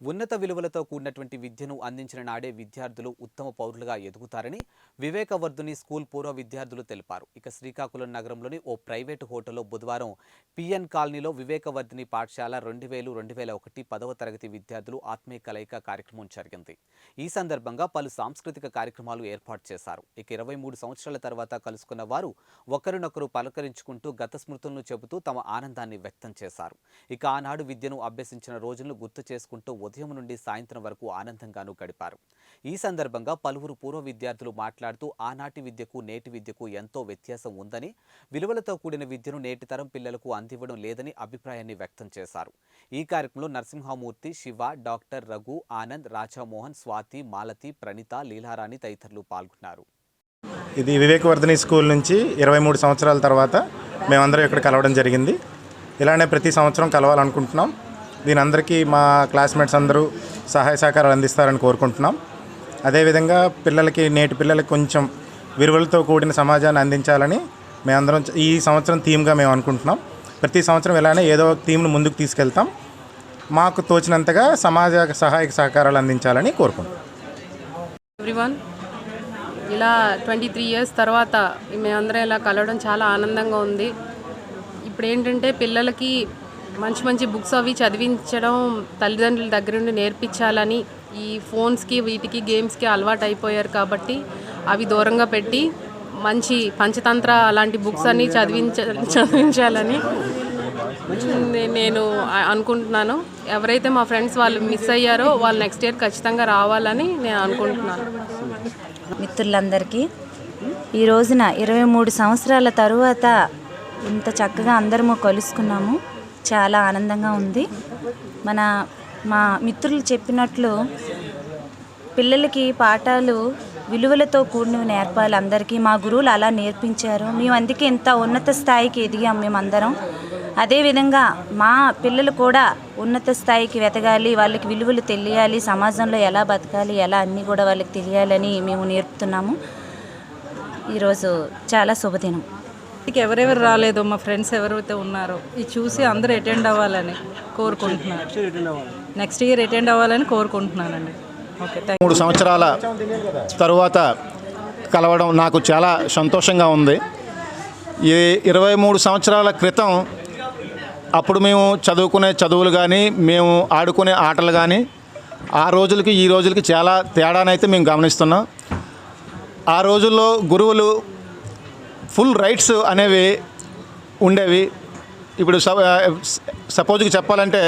ఉన్నత విలువలతో కూడినటువంటి విద్యను అందించిన నాడే విద్యార్థులు ఉత్తమ పౌరులుగా ఎదుగుతారని వివేకవర్ధుని స్కూల్ పూర్వ విద్యార్థులు తెలిపారు. ఇక శ్రీకాకుళం నగరంలోని ఓ ప్రైవేటు హోటల్లో బుధవారం పిఎన్ కాలనీలో వివేకవర్ధిని పాఠశాల రెండు వేలు రెండు వేల ఒకటి పదవ తరగతి విద్యార్థులు ఆత్మీయ కలయిక కార్యక్రమం జరిగింది. ఈ సందర్భంగా పలు సాంస్కృతిక కార్యక్రమాలు ఏర్పాటు చేశారు. ఇక ఇరవై మూడు సంవత్సరాల తర్వాత కలుసుకున్న వారు ఒకరినొకరు పలకరించుకుంటూ గత స్మృతులను చెబుతూ తమ ఆనందాన్ని వ్యక్తం చేశారు. ఇక ఆనాడు విద్యను అభ్యసించిన రోజులను గుర్తు చేసుకుంటూ ఉదయం నుండి సాయంత్రం వరకు ఆనందంగానూ గడిపారు. ఈ సందర్భంగా పలువురు పూర్వ విద్యార్థులు మాట్లాడుతూ ఆనాటి విద్యకు నేటి విద్యకు ఎంతో వ్యత్యాసం ఉందని విలువలతో కూడిన విద్యను నేటి తరం పిల్లలకు అందివ్వడం లేదని అభిప్రాయాన్ని వ్యక్తం చేశారు. ఈ కార్యక్రమంలో నరసింహమూర్తి శివ డాక్టర్ రఘు ఆనంద్ రాజామోహన్ స్వాతి మాలతి ప్రణిత లీలారాణి తదితరులు పాల్గొన్నారు. ఇది వివేకవర్ధిని స్కూల్ నుంచి ఇరవై మూడు సంవత్సరాల తర్వాత మేమందరం ఇక్కడ కలవడం జరిగింది. ఇలానే ప్రతి సంవత్సరం కలవాలనుకుంటున్నాం. దీని అందరికీ మా క్లాస్మేట్స్ అందరూ సహాయ సహకారాలు అందిస్తారని కోరుకుంటున్నాం. అదేవిధంగా పిల్లలకి నేటి పిల్లలకి కొంచెం విలువలతో కూడిన సమాజాన్ని అందించాలని మేమందరం ఈ సంవత్సరం థీమ్గా మేము అనుకుంటున్నాం. ప్రతి సంవత్సరం ఇలానే ఏదో ఒక థీమ్ను ముందుకు తీసుకెళ్తాం. మాకు తోచినంతగా సమాజ సహాయక సహకారాలు అందించాలని కోరుకుంటున్నాం. ఎవ్రీవన్ ఇలా ట్వంటీ త్రీ ఇయర్స్ తర్వాత మేమందరం ఇలా కలవడం చాలా ఆనందంగా ఉంది. ఇప్పుడు ఏంటంటే పిల్లలకి మంచి మంచి బుక్స్ అవి చదివించడం తల్లిదండ్రుల దగ్గర నుండి నేర్పించాలని ఈ ఫోన్స్కి వీటికి గేమ్స్కి అలవాటు అయిపోయారు కాబట్టి అవి దూరంగా పెట్టి మంచి పంచతంత్ర అలాంటి బుక్స్ అన్ని చదివించ చదివించాలని నేను అనుకుంటున్నాను. ఎవరైతే మా ఫ్రెండ్స్ వాళ్ళు మిస్ అయ్యారో వాళ్ళు నెక్స్ట్ ఇయర్ ఖచ్చితంగా రావాలని నేను అనుకుంటున్నాను. మిత్రులందరికీ ఈ రోజున ఇరవై మూడు సంవత్సరాల తరువాత ఇంత చక్కగా అందరము కలుసుకున్నాము. చాలా ఆనందంగా ఉంది. మన మా మిత్రులు చెప్పినట్లు పిల్లలకి పాఠాలు విలువలతో కూడినవి నేర్పాలి అందరికీ. మా గురువులు అలా నేర్పించారు. మేము అందుకే ఇంత ఉన్నత స్థాయికి ఎదిగాం మేమందరం. అదేవిధంగా మా పిల్లలు కూడా ఉన్నత స్థాయికి వెతగాలి వాళ్ళకి విలువలు తెలియాలి సమాజంలో ఎలా బతకాలి ఎలా అన్నీ కూడా వాళ్ళకి తెలియాలని మేము నేర్పుతున్నాము. ఈరోజు చాలా శుభదినం. ఇంటికి ఎవరెవరు రాలేదో మా ఫ్రెండ్స్ ఎవరైతే ఉన్నారో ఇది చూసి అందరూ అటెండ్ అవ్వాలని కోరుకుంటున్నాను. నెక్స్ట్ ఇయర్ అటెండ్ అవ్వాలని కోరుకుంటున్నానండి. ఓకే మూడు సంవత్సరాల తరువాత కలవడం నాకు చాలా సంతోషంగా ఉంది. ఈ ఇరవై మూడు సంవత్సరాల క్రితం అప్పుడు మేము చదువుకునే చదువులు కానీ మేము ఆడుకునే ఆటలు కానీ ఆ రోజులకి ఈ రోజులకి చాలా తేడానైతే మేము గమనిస్తున్నాం. ఆ రోజుల్లో గురువులు ఫుల్ రైట్స్ అనేవి ఉండేవి. ఇప్పుడు సపోజ్కి చెప్పాలంటే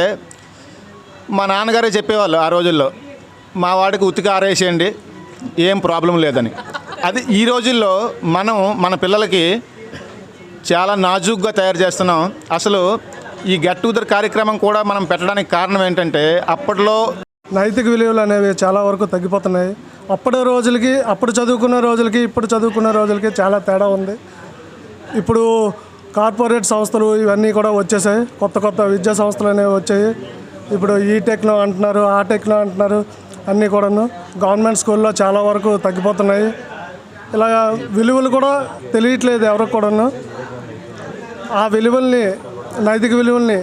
మా నాన్నగారే చెప్పేవాళ్ళు ఆ రోజుల్లో మా వాడికి ఉతికి ఆరేసేయండి ఏం ప్రాబ్లం లేదని. అది ఈ రోజుల్లో మనం మన పిల్లలకి చాలా నాజూగ్గా తయారు చేస్తున్నాం. అసలు ఈ గెట్ టుగెదర్ కార్యక్రమం కూడా మనం పెట్టడానికి కారణం ఏంటంటే అప్పట్లో నైతిక విలువలు అనేవి చాలా వరకు తగ్గిపోతున్నాయి. అప్పటి రోజులకి అప్పుడు చదువుకున్న రోజులకి ఇప్పుడు చదువుకున్న రోజులకి చాలా తేడా ఉంది. ఇప్పుడు కార్పొరేట్ సంస్థలు ఇవన్నీ కూడా వచ్చేసాయి. కొత్త కొత్త విద్యా సంస్థలు అనేవి వచ్చాయి. ఇప్పుడు ఈ టెక్నో అంటున్నారు ఆ టెక్నో అంటున్నారు అన్నీ కూడాను గవర్నమెంట్ స్కూల్లో చాలా వరకు తగ్గిపోతున్నాయి. ఇలా విలువలు కూడా తెలియట్లేదు ఎవరికి కూడాను. ఆ విలువల్ని నైతిక విలువల్ని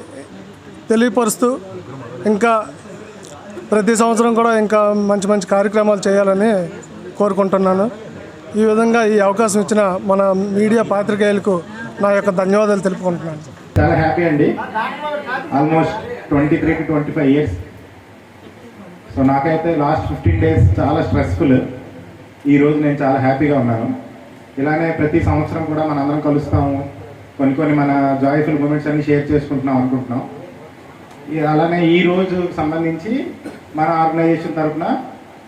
తెలియపరుస్తూ ఇంకా ప్రతి సంవత్సరం కూడా ఇంకా మంచి మంచి కార్యక్రమాలు చేయాలని కోరుకుంటున్నాను. ఈ విధంగా ఈ అవకాశం ఇచ్చిన మన మీడియా పాత్రికేయులకు నా యొక్క ధన్యవాదాలు తెలుపుకుంటున్నాను. చాలా హ్యాపీ అండి. Almost twenty three to twenty five years so నాకైతే లాస్ట్ ఫిఫ్టీన్ డేస్ చాలా స్ట్రెస్ఫుల్ ఈరోజు నేను చాలా హ్యాపీగా ఉన్నాను. ఇలానే ప్రతి సంవత్సరం కూడా మనందరం కలుస్తాము. కొన్ని కొన్ని మన జాయ్ఫుల్ మూమెంట్స్ అన్ని షేర్ చేసుకుంటున్నాం అనుకుంటున్నాం. అలానే ఈ రోజు సంబంధించి మన ఆర్గనైజేషన్ తరఫున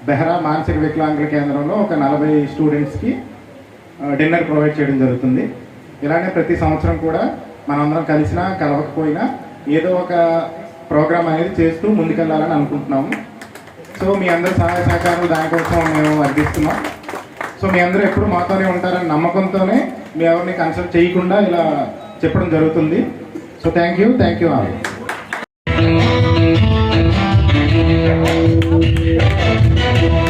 బెహ్రా మానసిక వికలాంగుల కేంద్రంలో ఒక నలభై స్టూడెంట్స్కి డిన్నర్ ప్రొవైడ్ చేయడం జరుగుతుంది. ఇలానే ప్రతి సంవత్సరం కూడా మనందరం కలిసినా కలవకపోయినా ఏదో ఒక ప్రోగ్రామ్ అనేది చేస్తూ ముందుకెళ్ళాలని అనుకుంటున్నాము. సో మీ అందరి సహాయ సహకారాలు దానికోసం మేము అందిస్తున్నాం సో మీ అందరూ ఎప్పుడు మాతోనే ఉంటారని నమ్మకంతోనే మీ ఎవరిని కన్సల్ట్ చేయకుండా ఇలా చెప్పడం జరుగుతుంది. So thank you thank you all. Thank you.